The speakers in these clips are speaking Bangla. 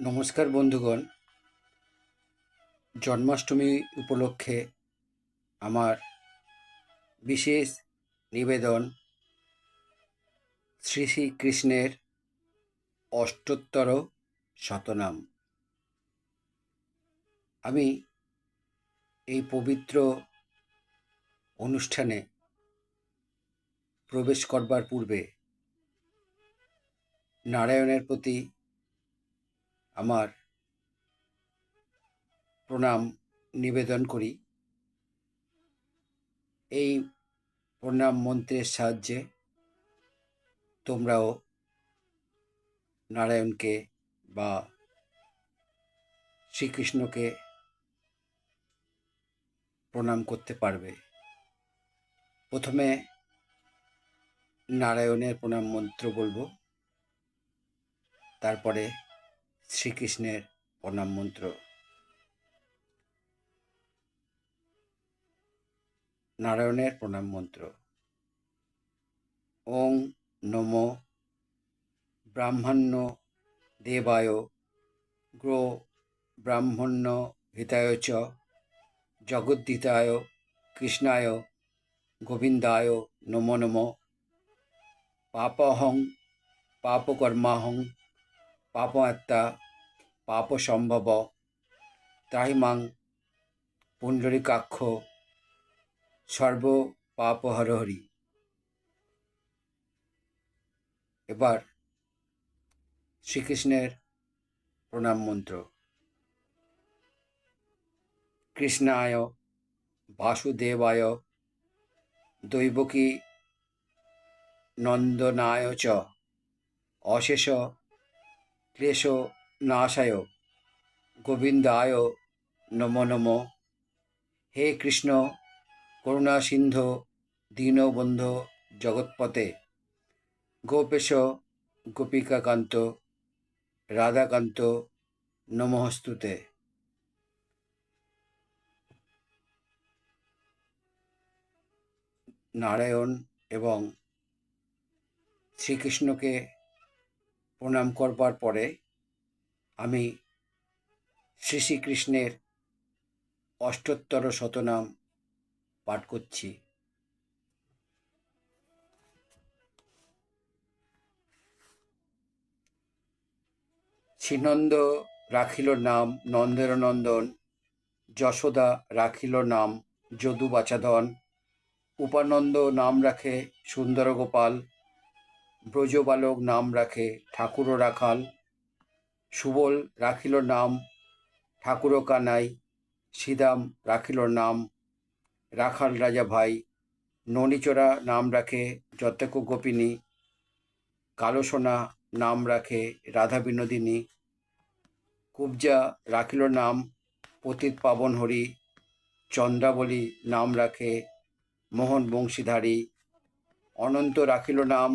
নমস্কার বন্ধুগণ। জন্মাষ্টমী উপলক্ষে আমার বিশেষ নিবেদন শ্রী শ্রীকৃষ্ণের অষ্টোত্তর শতনাম। আমি এই পবিত্র অনুষ্ঠানে প্রবেশ করবার পূর্বে নারায়ণের প্রতি আমার প্রণাম নিবেদন করি। এই প্রণাম মন্ত্রের সাহায্যে তোমরাও নারায়ণকে বা শ্রীকৃষ্ণকে প্রণাম করতে পারবে। প্রথমে নারায়ণের প্রণাম মন্ত্র বলব, তারপরে শ্রীকৃষ্ণের প্রণাম মন্ত্র। নারায়ণের প্রণাম মন্ত্র। ওং নম ব্রাহ্মণ্য দেবায় গ্রো ব্রাহ্মণ্য হিতায় চ জগদ্দিতায় কৃষ্ণায় গোবিন্দায় নমো নম। পাপহং পাপকর্মাহং পাপমাত্মা পাপ সম্ভব ত্রাহিমাং পুণ্ডরিকাক্ষ সর্ব পাপ হরহরি এবার শ্রীকৃষ্ণের প্রণাম মন্ত্র। কৃষ্ণায় বাসুদেবায় দৈবকী নন্দনায় চ। অশেষ ক্লেশ নাশায় গোবিন্দায় নমো নমো। হে কৃষ্ণ, করুণা সিন্ধু দীনবন্ধ জগৎপতে গোপেশ, গোপিকাকান্ত, রাধাকান্ত নমস্তুতে নারায়ণ এবং শ্রীকৃষ্ণকে প্রণাম করবার পরে আমি শ্রী শ্রীকৃষ্ণের অষ্টোত্তর শতনাম পাঠ করছি। শ্রীনন্দ রাখিল নাম নন্দের নন্দন যশোদা রাখিল নাম যদু বাচাধন উপানন্দ নাম রাখে সুন্দর গোপাল ব্রজবালক নাম রাখে ঠাকুর রাখাল সুবল রাখিল নাম ঠাকুর কানাই, সিদাম রাখিল নাম, রাখাল রাজা ভাই, ননিচোরা নাম রাখে যতক গোপিনী কালোসোনা নাম রাখে রাধা বিনোদিনী, কুবজা রাখিল নাম পতিত পাবন হরি, চন্দ্রাবলী নাম রাখে মোহন বংশীধারী, অনন্ত রাখিল নাম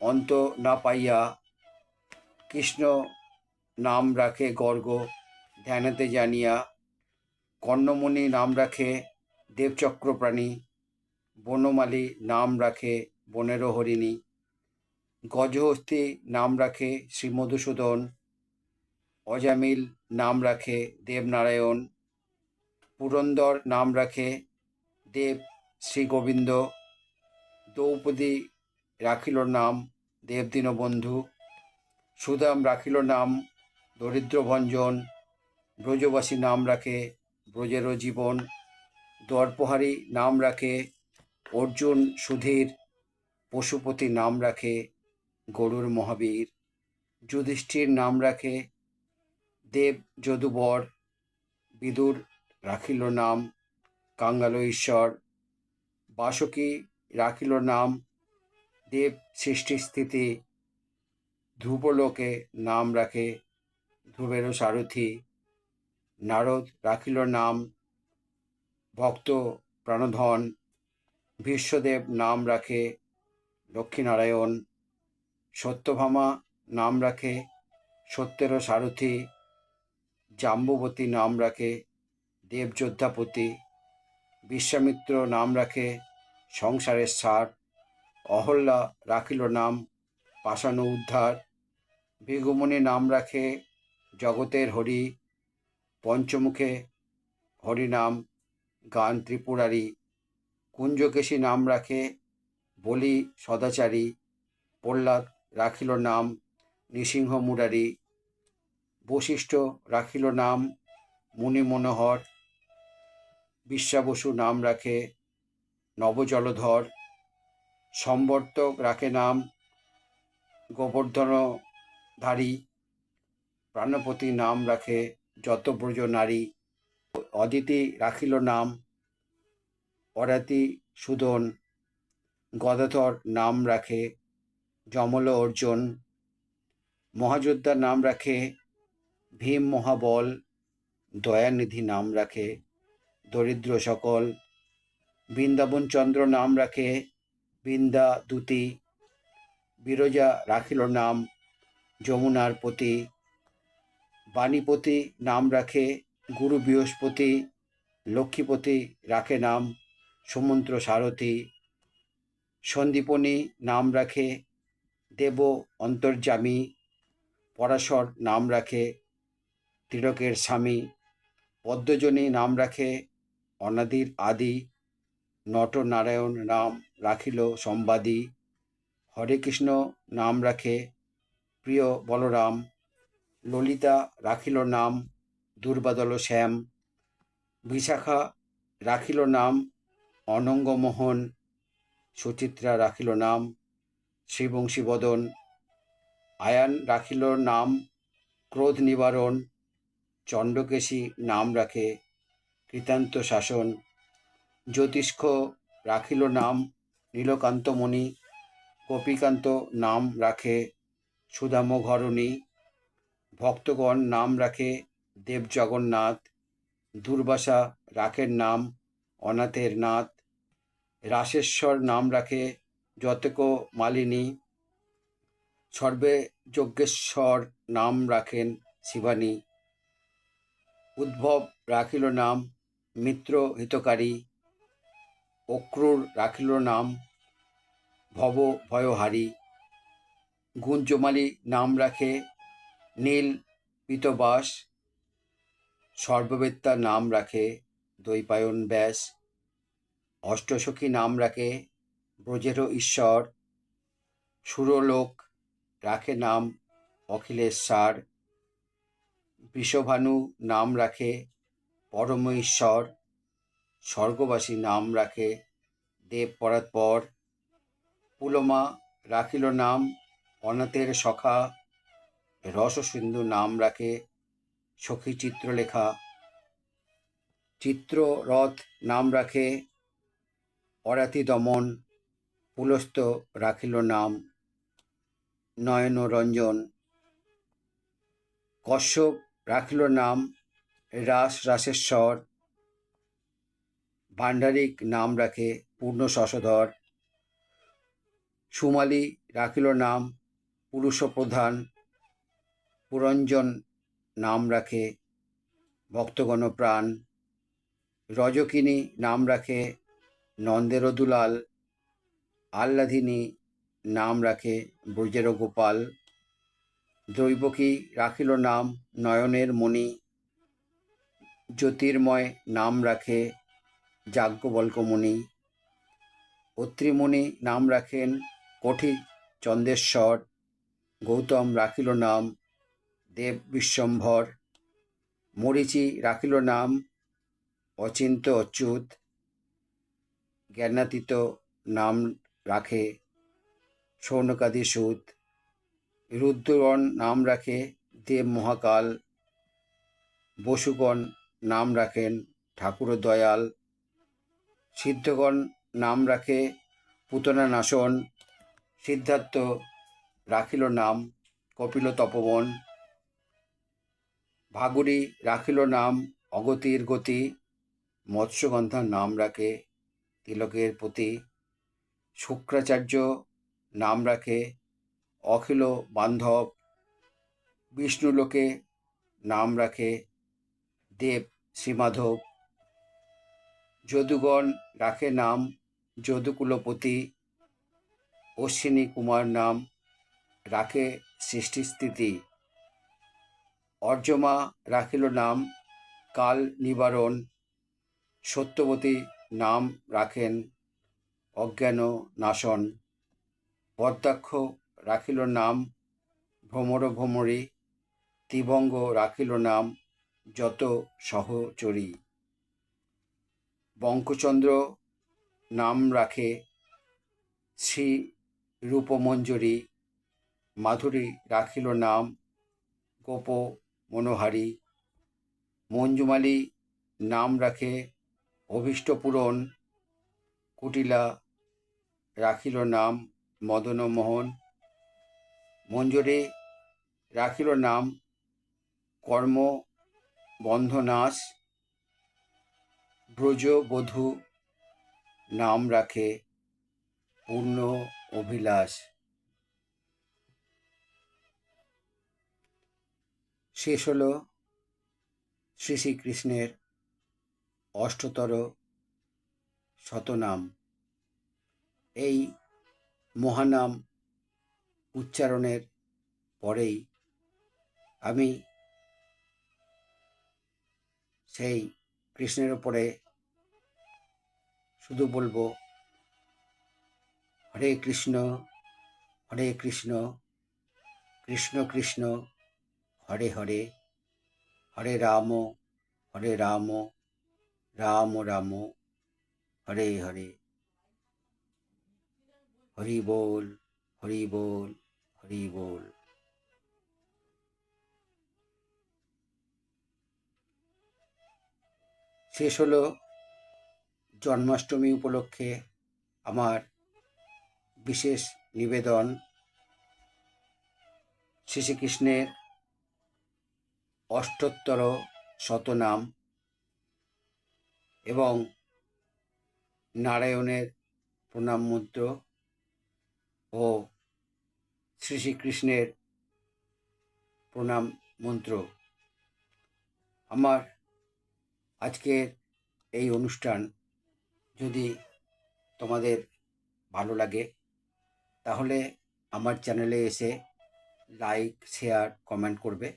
অন্ত না পাইয়া কৃষ্ণ নাম রাখে গর্গ, ধ্যানেতে জানিয়া কর্ণমণি নাম রাখে দেবচক্রপ্রাণী, বনমালী নাম রাখে বনের হরিণী, গজহস্তি নাম রাখে শ্রী মধুসূদন অজামিল নাম রাখে দেবনারায়ণ, পুরন্দর নাম রাখে দেব শ্রী গোবিন্দ দ্রৌপদী রাখিল নাম দেবদীনবন্ধু সুদাম রাখিল নাম দরিদ্রভঞ্জন, ব্রজবাসী নাম রাখে ব্রজেরও জীবন দর্পহারী নাম রাখে অর্জুন সুধীর, পশুপতি নাম রাখে গরুর মহাবীর, যুধিষ্ঠির নাম রাখে দেব যদুবর, বিদুর রাখিল নাম কাঙ্গাল ঈশ্বর বাসকী রাখিল নাম দেব সৃষ্টি স্থিতি ধ্রুবলোকে নাম রাখে ধ্রুবেরও সারথি, নারদ রাখিল নাম, ভক্ত প্রাণধন বিশ্বদেব নাম রাখে লক্ষ্মীনারায়ণ, সত্যভামা নাম রাখে সত্যেরও সারথি, জাম্বুবতী নাম রাখে দেবযোদ্ধাপতি, বিশ্বামিত্র নাম রাখে সংসারের সার, অহল্যা রাখিল নাম পাষাণ উদ্ধার ভৃগুমণি নাম রাখে জগতের হরি, পঞ্চমুখে হরিনাম, গান ত্রিপুরারি, কুঞ্জকেশী নাম রাখে, বলি সদাচারী, প্রহ্লাদ রাখিল নাম, নৃসিংহ মুরারি, বশিষ্ঠ রাখিল নাম, মুনি মনোহর বিশ্বাবসু নাম রাখে, নবজলধর, সম্বর্তক রাখে নাম, গোবর্ধনধারী প্রাণপতি নাম রাখে যতব্রজ নারী। অদিতি রাখিল নাম, অরাতি সুদন, গদাধর নাম রাখে, যমল অর্জুন। মহাযোদ্ধার নাম রাখে, ভীম মহাবল। দয়ানিধি নাম রাখে, দরিদ্র সকল। বৃন্দাবন চন্দ্র নাম রাখে, বৃন্দা দূতি। বিরজা রাখিল নাম, যমুনার পতি। বাণীপতি নাম রাখে, গুরু বৃহস্পতি, লক্ষ্মীপতি রাখে নাম সমুদ্র সারথী, সন্দীপনী নাম রাখে, দেব অন্তর্যামী, পরাশর নাম রাখে, তিলকের স্বামী, পদ্মজনী নাম রাখে, অনাদির আদি, নটনারায়ণ নাম রাখিল সম্বাদী হরে কৃষ্ণ নাম রাখে, প্রিয় বলরাম ললিতা রাখিল নাম, দুর্বাদল শ্যাম। বিশাখা রাখিল নাম, অনঙ্গমোহন। সুচিত্রা রাখিল নাম, শ্রীবংশীবদন। আয়ান রাখিল নাম, ক্রোধ নিবারণ। চণ্ডকেশী নাম রাখে, কৃতান্ত শাসন। জ্যোতিষ্ক রাখিল নাম, নীলকান্তমণি। গোপীকান্ত নাম রাখে সুদাম ঘরণী ভক্তগণ নাম রাখে দেব জগন্নাথ দুর্বাসা রাখের নাম অনাথের নাথ, রাসেশ্বর নাম রাখে যতক মালিনী, সর্বে যজ্ঞেশ্বর নাম রাখেন শিবানী, উদ্ভব রাখিল নাম মিত্র হিতকারী, অক্রুর রাখিল নাম ভব ভয়হারী, গুঞ্জমালী নাম রাখে নীল পিতবাস সর্ববেত্তা নাম রাখে দৈপায়ন ব্যাস। অষ্টসখী নাম রাখে ব্রজেরও ঈশ্বর। সুরলোক রাখে নাম অখিলেশ্বর বৃষভানু নাম রাখে পরম ঈশ্বর স্বর্গবাসী নাম রাখে দেব পরাৎপর। পুলমা রাখিল নাম অনাথের সখা। রসসিন্ধু নাম রাখে সখী চিত্রলেখা। চিত্ররথ নাম রাখে অরাতি দমন পুলস্ত রাখিল নাম নয়নরঞ্জন। কশ্যপ রাখিল নাম রাস রাসেশ্বর। ভাণ্ডারিক নাম রাখে পূর্ণ শশধর। সুমালি রাখিল নাম পুরুষ প্রধান পুরঞ্জন নাম রাখে, ভক্তগণ প্রাণ। রজকিনী নাম রাখে নন্দের দুলাল আহ্লাদিনী নাম রাখে ব্রজের গোপাল দৈবকী রাখিল নাম, নয়নের মণি। জ্যোতির্ময় নাম রাখে, যাজ্ঞবল্কমণি। অত্রিমণি নাম রাখেন, কঠি চন্দ্রেশ্বর গৌতম রাখিল নাম দেব বিশ্বম্ভর। মরিচি রাখিল নাম অচিন্ত অচ্যুত। জ্ঞানাতীত নাম রাখে সৌনকাদি সুত। রুদ্রগণ নাম রাখে, দেব মহাকাল। বসুগণ নাম রাখেন, ঠাকুর দয়াল। সিদ্ধগণ নাম রাখে, পুতনা নাশন। সিদ্ধার্থ রাখিল নাম, কপিল তপবন। ভাগুরি রাখিল নাম, অগতির গতি, মৎস্যগন্ধার নাম রাখে, তিলকের প্রতি শুক্রাচার্য নাম রাখে, অখিল বান্ধব বিষ্ণুলোকে নাম রাখে, দেব শ্রীমাধব। যদুগণ রাখে নাম, যদুকুলপতি অশ্বিনী কুমার নাম, রাখে সৃষ্টিস্থিতি। অর্যমা রাখিল নাম, কাল নিবারণ, সত্যবতী নাম রাখেন, অজ্ঞান নাশন। পদ্মাক্ষ রাখিল নাম, ভ্রমর ভ্রমরী, ত্রিভঙ্গ রাখিল নাম, যত সহচরী। বঙ্কচন্দ্র নাম রাখে, শ্রী রূপমঞ্জরী। মাধুরী রাখিল নাম, গোপ মনোহারী। মঞ্জুমালি নাম রাখে অভীষ্ট পূরণ কুটিলা রাখিল নাম মদনমোহন। মঞ্জরে রাখিল নাম কর্ম বন্ধনাশ ব্রজবধূ নাম রাখে পূর্ণ অভিলাষ। শেষ হল শ্রী শ্রীকৃষ্ণের অষ্টতর শতনাম। এই মহানাম উচ্চারণের পরেই আমি সেই কৃষ্ণের ওপরে শুধু বলব, হরে কৃষ্ণ হরে কৃষ্ণ কৃষ্ণ কৃষ্ণ হরে হরে হরে রাম হরে রাম রাম রাম, হরে হরে। হরি বল হরি বল হরি বল। শেষ হলো জন্মাষ্টমী উপলক্ষে আমার বিশেষ নিবেদন। শ্রীকৃষ্ণের অষ্টোত্তর শতনাম এবং নারায়ণের প্রণাম মন্ত্র ও শ্রী শ্রীকৃষ্ণের প্রণাম মন্ত্র। আমার আজকের এই অনুষ্ঠান যদি তোমাদের ভালো লাগে, তাহলে আমার চ্যানেলে এসে লাইক, শেয়ার, কমেন্ট করবে।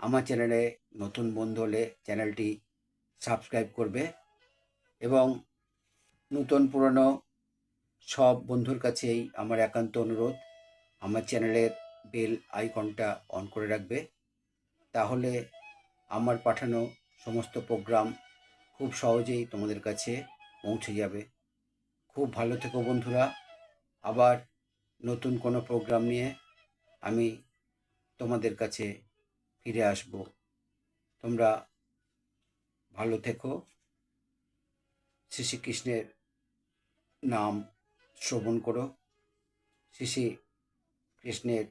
আমার চ্যানেলে নতুন বন্ধু হলে চ্যানেলটি সাবস্ক্রাইব করবে এবং নতুন পুরনো সব বন্ধুর কাছেই আমার একান্ত অনুরোধ, আমার চ্যানেলের বেল আইকনটা অন করে রাখবে। তাহলে আমার পাঠানো সমস্ত প্রোগ্রাম খুব সহজেই তোমাদের কাছে পৌঁছে যাবে। খুব ভালো থেকো বন্ধুরা। আবার নতুন কোনো প্রোগ্রাম নিয়ে আমি তোমাদের কাছে ফিরে আসব। তোমরা ভালো থেকো। শ্রী শ্রীকৃষ্ণের নাম শ্রবণ করো। শ্রী শ্রী কৃষ্ণের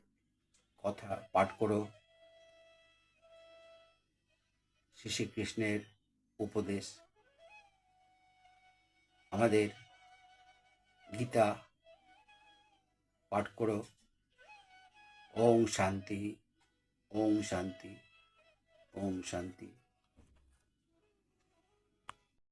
কথা পাঠ করো। শ্রী শ্রীকৃষ্ণের উপদেশ। আমাদের গীতা পাঠ করো। ওম শান্তি। ওম শান্তি ওম শান্তি।